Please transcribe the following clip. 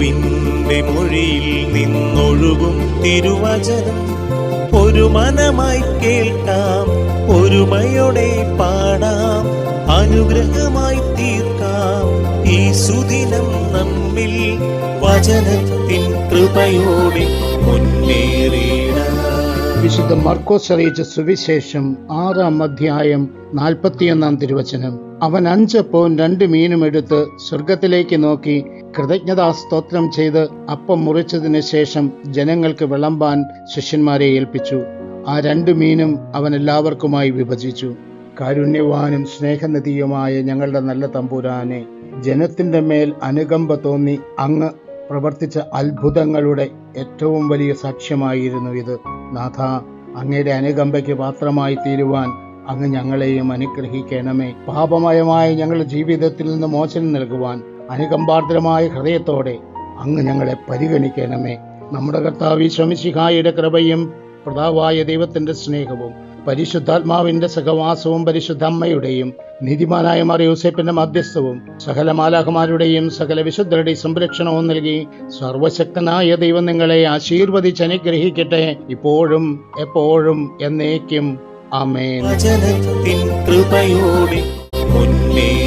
മൊഴിയിൽ നിന്നൊഴുകും തിരുവചനം. ഒരു മനമായി കേൾക്കാം ഒരുമയോടെ പാടാം അനുഗ്രഹമായി തീർക്കാം. ഈ സുദിനം നമ്മിൽ വചനത്തിൻ കൃപയോടെ വിശുദ്ധ മർക്കോസ് അറിയിച്ച സുവിശേഷം ആറാം അധ്യായം നാൽപ്പത്തിയൊന്നാം തിരുവചനം. അവൻ അഞ്ചപ്പവും രണ്ട് മീനും എടുത്ത് സ്വർഗത്തിലേക്ക് നോക്കി കൃതജ്ഞതാ സ്തോത്രം ചെയ്ത് അപ്പം മുറിച്ചതിന് ശേഷം ജനങ്ങൾക്ക് വിളമ്പാൻ ശിഷ്യന്മാരെ ഏൽപ്പിച്ചു. ആ രണ്ടു മീനും അവൻ എല്ലാവർക്കുമായി വിഭജിച്ചു. കാരുണ്യവാനും സ്നേഹനിധിയുമായ ഞങ്ങളുടെ നല്ല തമ്പുരാനെ ജനത്തിന്റെ മേൽ അനുകമ്പ തോന്നി അങ്ങ് പ്രവർത്തിച്ച അത്ഭുതങ്ങളുടെ ഏറ്റവും വലിയ സാക്ഷ്യമായിരുന്നു ഇത്. നാഥ അങ്ങയുടെ അനുകമ്പയ്ക്ക് പാത്രമായി തീരുവാൻ അങ്ങ് ഞങ്ങളെയും അനുഗ്രഹിക്കണമേ. പാപമയമായ ഞങ്ങളുടെ ജീവിതത്തിൽ നിന്ന് മോചനം നൽകുവാൻ അനുകമ്പാർദ്രമായ ഹൃദയത്തോടെ അങ്ങ് ഞങ്ങളെ പരിഗണിക്കണമേ. നമ്മുടെ കർത്താവ് ശ്രമിശിഹായുടെ കൃപയും പ്രതാവായ ദൈവത്തിന്റെ സ്നേഹവും പരിശുദ്ധാത്മാവിന്റെ സഹവാസവും പരിശുദ്ധ അമ്മയുടെയും നീതിമാനായ മാറി യൂസേപ്പിന്റെ മധ്യസ്ഥവും സകല മാലാഹമാരുടെയും സകല വിശുദ്ധരുടെയും സംരക്ഷണവും നൽകി സർവശക്തനായ ദൈവം നിങ്ങളെ ആശീർവദിച്ച് അനുഗ്രഹിക്കട്ടെ. ഇപ്പോഴും എപ്പോഴും എന്നേക്കും. വചനത്തിൻ കൃപയോടെ മുന്നേറി